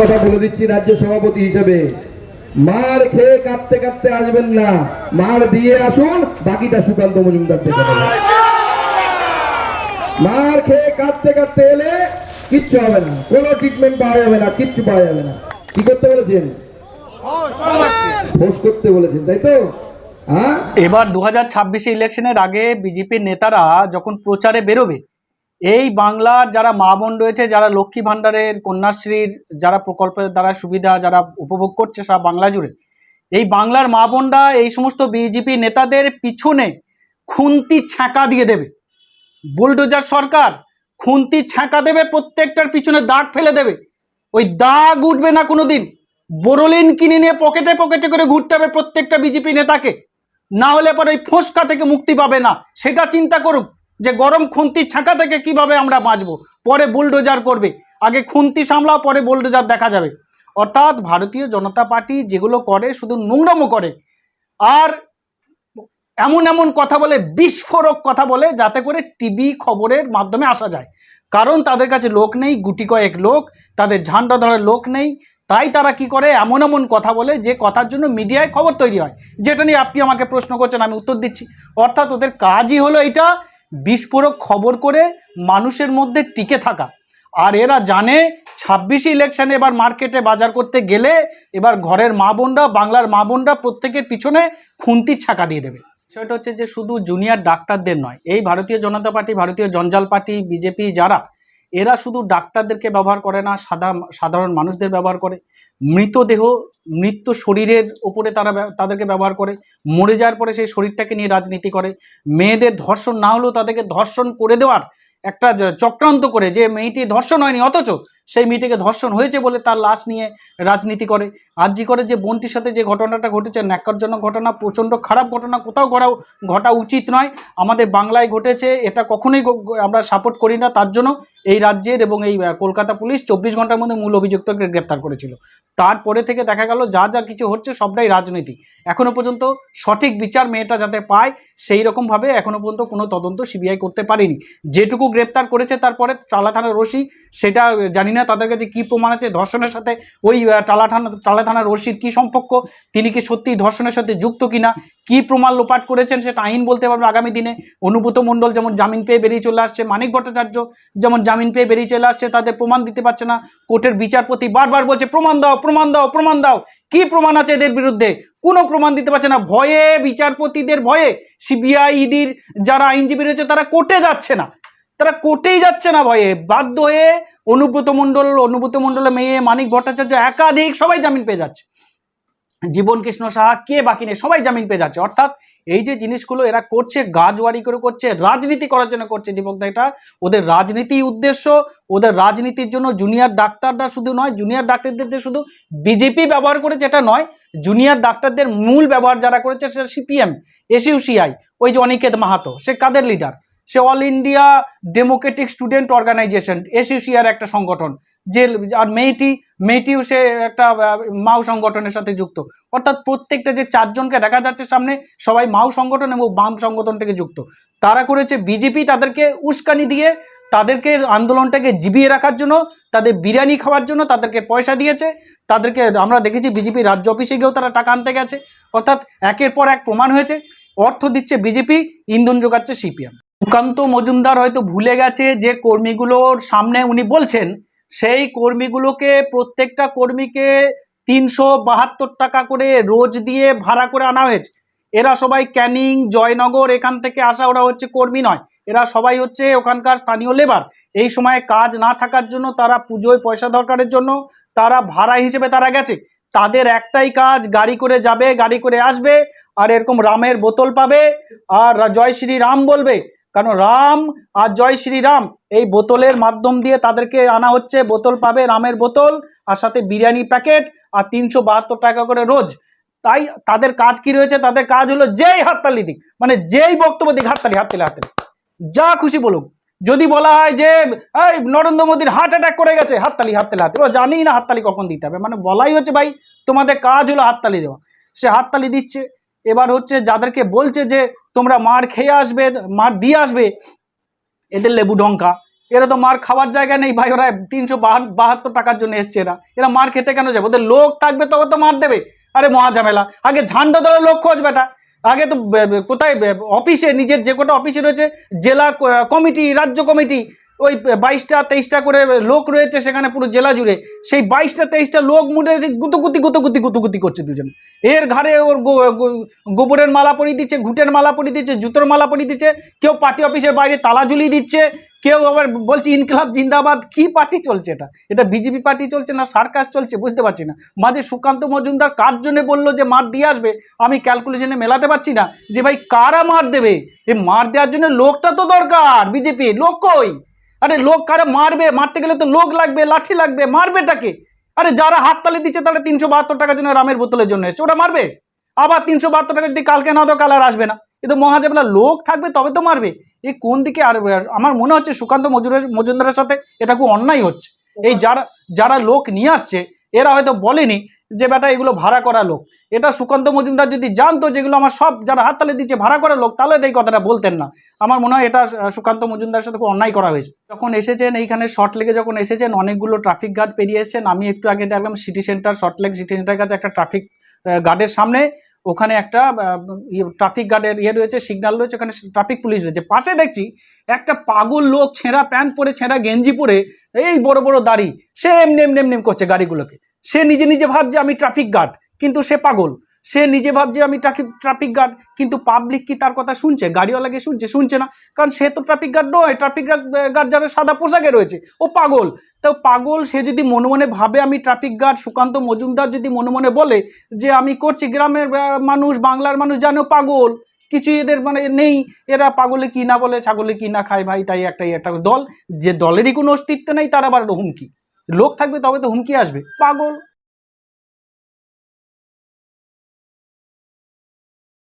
কথা বলে দিচ্ছি রাজ্য সভাপতি হিসেবে। মার খেয়ে কাঁদতে কাঁদতে আসবেন না। মার দিয়ে আসুন, বাকিটা সুকান্ত মজুমদার মার খেয়ে কাঁদতে কাঁদতে এলে কিচ্ছু হবে না। কোনো ট্রিটমেন্ট পাওয়া যাবে না, কিচ্ছু পাওয়া যাবে না। কি করতে বলেছেন? করতে বলেছেন, তাই তো? হ্যাঁ? এবার দু হাজার ইলেকশনের আগে বিজেপির নেতারা যখন প্রচারে বেরোবে এই বাংলার যারা মা বোন রয়েছে, যারা লক্ষ্মী ভাণ্ডারের কন্যাশ্রীর যারা প্রকল্পের দ্বারা সুবিধা যারা উপভোগ করছে সারা বাংলা জুড়ে, এই বাংলার মা বোনরা এই সমস্ত বিজেপি নেতাদের পিছনে খুন্তি ছ্যাঁকা দিয়ে দেবে। বুলডোজার সরকার খুন্তি ছ্যাঁকা দেবে, প্রত্যেকটার পিছনে দাগ ফেলে দেবে। ওই দাগ উঠবে না কোনো দিন বোরোলিন কিনে নিয়ে পকেটে পকেটে করে ঘুরতে হবে প্রত্যেকটা বিজেপি নেতাকে। না হলে পরে ওই ফোসকা থেকে মুক্তি পাবে না। সেটা চিন্তা করুক। যে গরম খুন্তি ছাঁকা থেকে কীভাবে আমরা বাঁচবো? পরে বুলডোজার করবে। আগে খুন্তি সামলাও, পরে বুলডোজার দেখা যাবে। অর্থাৎ ভারতীয় জনতা পার্টি যেগুলো করে শুধু নোংরামো করে, আর এমন এমন কথা বলে, বিস্ফোরক কথা বলে, যাতে করে টিভি খবরের মাধ্যমে আসা যায়। কারণ তাদের কাছে লোক নেই, গুটি কয়েক লোক, তাদের ঝান্ডা ধরার লোক নেই। তাই তারা কি করে? এমন এমন কথা বলে, যে কথার জন্য মিডিয়ায় খবর তৈরি হয়। যেটা নিয়ে আপনি আমাকে প্রশ্ন করছেন, আমি উত্তর দিচ্ছি। অর্থাৎ ওদের কাজই হলো এটা বিস্ফোরক খবর করে মানুষের মধ্যে টিকে থাকা। আর এরা জানে ছাব্বিশে ইলেকশানে এবার মার্কেটে বাজার করতে গেলে এবার ঘরের মা বোনরা, বাংলার মা বোনরা প্রত্যেকের পিছনে খুন্তির ছাকা দিয়ে দেবে। বিষয়টা হচ্ছে যে শুধু জুনিয়র ডাক্তারদের নয়, এই ভারতীয় জনতা পার্টি, ভারতীয় জঞ্জাল পার্টি, বিজেপি যারা এরা শুধু ডাক্তারদেরকে ব্যবহার করে না সাদা সাধারণ মানুষদের ব্যবহার করে। মৃতদেহ মৃত্য শরীরের ওপরে তারা তাদেরকে ব্যবহার করে। মরে যাওয়ার পরে সেই শরীরটাকে নিয়ে রাজনীতি করে। মেয়েদের ধর্ষণ না হলেও তাদেরকে ধর্ষণ করে দেওয়ার একটা চক্রান্ত করে যে মেয়েটি ধর্ষণ হয়নি, অথচ সেই মেয়েটিকে ধর্ষণ হয়েছে বলে তার লাশ নিয়ে রাজনীতি করে। আরজি করে যে বোনটির সাথে যে ঘটনাটা ঘটেছে, ন্যাক্কারজনক ঘটনা, প্রচণ্ড খারাপ ঘটনা, কোথাও ঘটা ঘটা উচিত নয়। আমাদের বাংলায় ঘটেছে, এটা কখনোই আমরা সাপোর্ট করি না। তার জন্য এই রাজ্যের এবং এই কলকাতা পুলিশ চব্বিশ ঘণ্টার মধ্যে মূল অভিযুক্তকে গ্রেপ্তার করেছিল। তারপরে থেকে দেখা গেল, যা যা কিছু হচ্ছে সবটাই রাজনীতি। এখনও পর্যন্ত সঠিক বিচার মেয়েটা যাতে পায়, সেই রকমভাবে এখনও পর্যন্ত কোনো তদন্ত সিবিআই করতে পারেনি। যেটুকু গ্রেপ্তার করেছে তারপরে টালা থানার রশি, সেটা জানি না তাদের কাছে কী প্রমাণ আছে? ধর্ষণের সাথে ওই টালা টালা থানার রশির কী সম্পর্ক? তিনি কি সত্যি ধর্ষণের সাথে যুক্ত কিনা? কি প্রমাণ লোপাট করেছেন সেটা আইন বলতে পারবে আগামী দিনে? অনুব্রত মণ্ডল যেমন জামিন পেয়ে বেরিয়ে চলে আসছে, মানিক ভট্টাচার্য যেমন জামিন পেয়ে বেরিয়ে চলে আসছে, তাদের প্রমাণ দিতে পারছে না। কোর্টের বিচারপতি বারবার বলছে, প্রমাণ দাও প্রমাণ দাও প্রমাণ দাও। কি প্রমাণ আছে এদের বিরুদ্ধে? কোনো প্রমাণ দিতে পারছে না। ভয়ে, বিচারপতিদের ভয়ে সিবিআই, ইডির যারা আইনজীবী রয়েছে, তারা কোর্টে যাচ্ছে না। তারা কোর্টেই যাচ্ছে না ভয়ে। বাধ্য হয়ে অনুব্রত মণ্ডল, অনুব্রত মণ্ডলের মেয়ে, মানিক ভট্টাচার্য একাধিক সবাই জামিন পেয়ে যাচ্ছে। জীবন কৃষ্ণ সাহা, কে বাকি নেই, সবাই জামিন পেয়ে যাচ্ছে। অর্থাৎ এই যে জিনিসগুলো এরা করছে গাজওয়ারি করে করছে, রাজনীতি করার জন্য করছে দীপক দা। এটা ওদের রাজনীতি উদ্দেশ্য, ওদের রাজনীতির জন্য জুনিয়র ডাক্তাররা শুধু নয়, জুনিয়র ডাক্তারদের শুধু বিজেপি ব্যবহার করেছে, এটা নয়, জুনিয়র ডাক্তারদের মূল ব্যবহার যারা করেছে, সেটা সিপিএম এসইউসিআই ওই যে অনিকেত মাহাতো, সে কাদের লিডার সে all India democratic student organisation এসইউসিআর একটা সংগঠন, যে আর মেয়েটি, মেয়েটিও সে একটা মাও সংগঠনের সাথে যুক্ত। অর্থাৎ প্রত্যেকটা যে চারজনকে দেখা যাচ্ছে সামনে, সবাই মাও সংগঠন এবং বাম সংগঠন থেকে যুক্ত। তারা করেছে বিজেপি তাদেরকে উস্কানি দিয়ে, তাদেরকে আন্দোলনটাকে জিবিয়ে রাখার জন্য, তাদের বিরিয়ানি খাওয়ার জন্য তাদেরকে পয়সা দিয়েছে। তাদেরকে আমরা দেখেছি বিজেপি রাজ্য অফিসে গিয়েও তারা টাকা আনতে গেছে। অর্থাৎ একের পর এক প্রমাণ হয়েছে। অর্থ দিচ্ছে বিজেপি ইন্ধন যোগাচ্ছে সিপিএম সুকান্ত মজুমদার হয়তো ভুলে গেছে যে কর্মীগুলোর সামনে উনি বলছেন, সেই কর্মীগুলোকে প্রত্যেকটা কর্মীকে তিনশো বাহাত্তর টাকা করে রোজ দিয়ে ভাড়া করে আনা হয়েছে। এরা সবাই ক্যানিং, জয়নগর, এখান থেকে আসা ওরা হচ্ছে কর্মী নয়। এরা সবাই হচ্ছে ওখানকার স্থানীয় লেবার। এই সময় কাজ না থাকার জন্য তারা পুজোয় পয়সা দরকারের জন্য তারা ভাড়া হিসেবে তারা গেছে। তাদের একটাই কাজ, গাড়ি করে যাবে, গাড়ি করে আসবে, আর এরকম রামের বোতল পাবে, আর জয় শ্রী রাম বলবে। কারণ রাম আর জয় শ্রীরাম এই বোতলের মাধ্যম দিয়ে তাদেরকে আনা হচ্ছে। বোতল পাবে রামের বোতল, আর সাথে বিরিয়ানি প্যাকেট, আর তিনশো বাহাত্তর টাকা করে রোজ। তাই তাদের কাজ কি রয়েছে? তাদের কাজ হলো যেই হাততালি দিক মানে যেই বক্তব্য দিক, হাততালি হাততালি হাততালি। যা খুশি বলুক। যদি বলা হয় যে, এই নরেন্দ্র মোদীর হার্ট অ্যাটাক করে গেছে, হাততালি হাততালি হাততালি। ও জানি না হাততালি কখন দিতে হবে। মানে বলাই হচ্ছে, ভাই, তোমাদের কাজ হলো হাততালি দেওয়া। সে হাততালি দিচ্ছে। এবার হচ্ছে যাদেরকে বলছে যে তোমরা মার খেয়ে আসবে, মার দিয়ে আসবে, এদের লেবু ঢঙ্কা এরা তো মার খাওয়ার জায়গা নেই ভাই, ওরা তিনশো বাহাত্তর টাকার জন্য এসছে এরা। এরা মার খেতে কেন যাবে? ওদের লোক থাকবে তবে তো মার দেবে। আরে মহা ঝামেলা। আগে ঝান্ডা ধরে লোক খোঁজ বেটা। আগে তো কোথায় অফিসে, নিজের যে কটা অফিসে রয়েছে, জেলা কমিটি, রাজ্য কমিটি ওই বাইশটা, তেইশটা করে লোক রয়েছে সেখানে পুরো জেলা জুড়ে। সেই বাইশটা, তেইশটা লোক মুড়ে গুতুগুতি গুতুগুতি গুতুগুতি করছে দুজন। এর ঘাড়ে ওর গোবরের মালা পরিয়ে দিচ্ছে, ঘুটের মালা পরিয়ে দিচ্ছে, জুতোর মালা পরিয়ে দিচ্ছে। কেউ পার্টি অফিসের বাইরে তালা ঝুলিয়ে দিচ্ছে, কেউ আবার বলছে ইনকলাব জিন্দাবাদ, কি পার্টি চলছে এটা? এটা বিজেপি পার্টি চলছে না সার্কাস চলছে বুঝতে পারছি না। মাঝে সুকান্ত মজুমদার কার জন্যে বলল যে মার দিয়ে আসবে? আমি ক্যালকুলেশনে মেলাতে পারছি না যে ভাই কারা মার দেবে? এই মার দেওয়ার জন্য লোকটা তো দরকার বিজেপি লোক কই? আরে লোক কারা মারবে? মারতে গেলে তো লোক লাগবে, লাঠি লাগবে মারবেটাকে আরে যারা হাততালি দিচ্ছে তারা তিনশো বাহাত্তর টাকার জন্য রামের বোতলের জন্য এসছে ওটা মারবে? আবার তিনশো বাহাত্তর টাকা যদি কালকে না তো কাল আর আসবে না। এ তো মহাজাবেলা লোক থাকবে তবে তো মারবে। এই কোন দিকে আর আমার মনে হচ্ছে সুকান্ত মজুরের মজুমদারের সাথে এটা খুব অন্যায় হচ্ছে। এই যারা যারা লোক নিয়ে আসছে, এরা হয়তো বলেনি যে বেটা এগুলো ভাড়া করা লোক। এটা সুকান্ত মজুমদার যদি জানতো যেগুলো আমার সব যারা হাততালি দিচ্ছে ভাড়া করা লোক, তাহলে এই কথাটা বলতেন না। আমার মনে হয় এটা সুকান্ত মজুমদার সাথে খুব অন্যায় করা হয়েছে। যখন এসেছেন, এইখানে শর্ট লেগে যখন এসেছেন, অনেকগুলো ট্রাফিক গার্ড পেরিয়ে এসেছেন। আমি একটু আগে দেখলাম city centre short leg city সেন্টারের কাছে একটা ট্রাফিক গার্ডের সামনে। ওখানে একটা ট্রাফিক গার্ডের ইয়ে রয়েছে সিগন্যাল রয়েছে, ওখানে ট্রাফিক পুলিশ রয়েছে। পাশে দেখছি একটা পাগল লোক ছেঁড়া প্যান্ট পরে, ছেঁড়া গেঞ্জি পরে, এই বড় বড় দাড়ি, সে এমনি এমনি এমনি করছে গাড়িগুলোকে। সে নিজে নিজে ভাবছে আমি ট্রাফিক গার্ড কিন্তু সে পাগল। সে নিজে ভাবছে আমি ট্রাফিক গার্ড কিন্তু পাবলিক কি তার কথা শুনছে? গাড়িওয়ালাকে শুনছে? শুনছে না। কারণ সে তো ট্রাফিক গার্ড নয় ট্রাফিক গার্ড যারা সাদা পোশাকে রয়েছে, ও পাগল। তো পাগল সে যদি মনে মনে ভাবে আমি ট্রাফিক গার্ড সুকান্ত মজুমদার যদি মনে মনে বলে যে আমি করছি, গ্রামের মানুষ, বাংলার মানুষ জানো পাগল। কিছু এদের মানে নেই। এরা পাগলে কি না বলে, ছাগলে কি না খায় ভাই, তাই একটা একটা দল। যে দলেরই কোনো অস্তিত্ব নেই, তার আবার হুমকি। লোক থাকবে তবে তো হুমকি আসবে। পাগল।